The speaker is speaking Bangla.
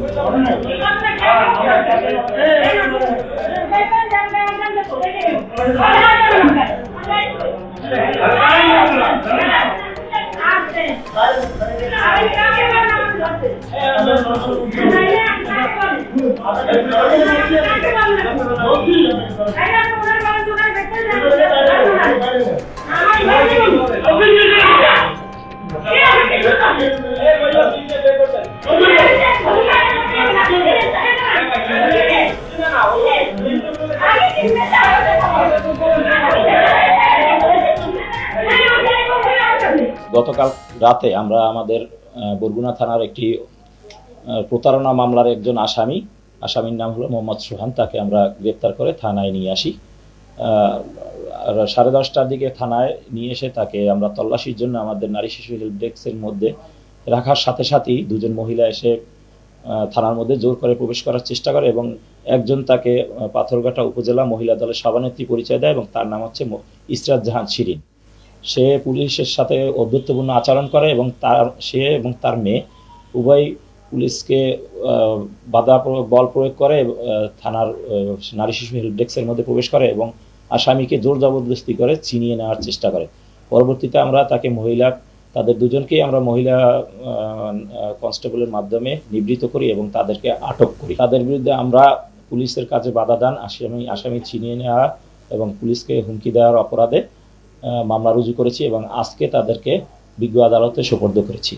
আমরা গতকাল রাতে আমরা আমাদের বরগুনা থানার একটি প্রতারণা মামলার একজন আসামি, আসামির নাম হলো মোহাম্মদ সোহান, তাকে আমরা গ্রেপ্তার করে থানায় নিয়ে আসি। সাড়ে দশটার দিকে থানায় নিয়ে এসে তাকে আমরা তল্লাশির জন্য আমাদের নারী শিশু হেল্প ডেস্কের মধ্যে রাখার সাথে সাথেই দুজন মহিলা এসে থানার মধ্যে জোর করে প্রবেশ করার চেষ্টা করে এবং একজন তাকে পাথরঘাটা উপজেলা মহিলা দলের সভানেত্রী পরিচয় দেয় এবং তার নাম হচ্ছে ইসরাত জাহান শিরিন। সে পুলিশের সাথে অধ্যত্বপূর্ণ আচরণ করে এবং তার, সে এবং তার মেয়ে উভয় পুলিশকে বাধা বল প্রয়োগ করে থানার নারী শিশু হেল্প ডেস্কের মধ্যে প্রবেশ করে এবং আসামিকে জোর জবরদস্তি করে ছিনিয়ে নেওয়ার চেষ্টা করে। পরবর্তীতে আমরা তাকে মহিলা, তাদের দুজনকেই আমরা মহিলা কনস্টেবলের মাধ্যমে নিবৃত করি এবং তাদেরকে আটক করি। তাদের বিরুদ্ধে আমরা পুলিশের কাজে বাধা দান, আসামি আসামি ছিনিয়ে নেওয়া এবং পুলিশকে হুমকি দেওয়ার অপরাধে মামলা রুজু করেছি এবং আজকে তাদেরকে বিজ্ঞ আদালতে সোপর্দ করেছি।